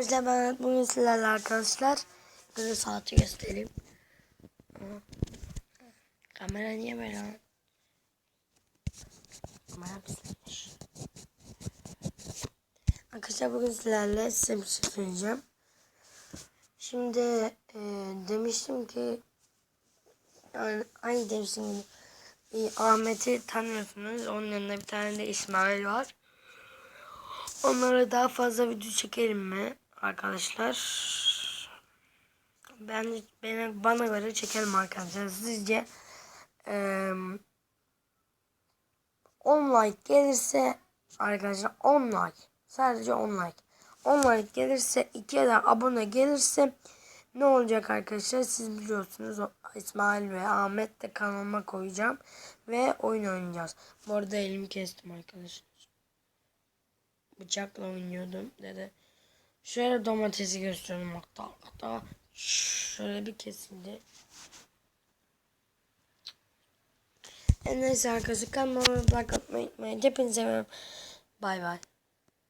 Arkadaşlar ben bugün sizlerle arkadaşlar. Böyle saati göstereyim. Kamera niye böyle lan? Kamera pislenmiş. Arkadaşlar bugün sizlerle size bir şey söyleyeceğim. Şimdi e, demiştim ki yani aynı demiştim e, Ahmet'i tanıyorsunuz. Onun yanında bir tane de İsmail var. Onlara daha fazla video çekelim mi arkadaşlar? Ben bana, bana göre çekelim arkadaşlar. Sizce eee 10 like gelirse arkadaşlar 10 like sadece 10 like 10 like gelirse 2 ya da abone gelirse ne olacak arkadaşlar siz biliyorsunuz İsmail ve Ahmet de kanalıma koyacağım ve oyun oynayacağız. Bu arada elimi kestim arkadaşlar bıçakla oynuyordum dedi. Şöyle domatesi gösteriyorum hatta hatta şöyle bir kesildi. En neyse arkadaşlar kanalıma like atmayı unutmayın. Hepinize. Bay bay.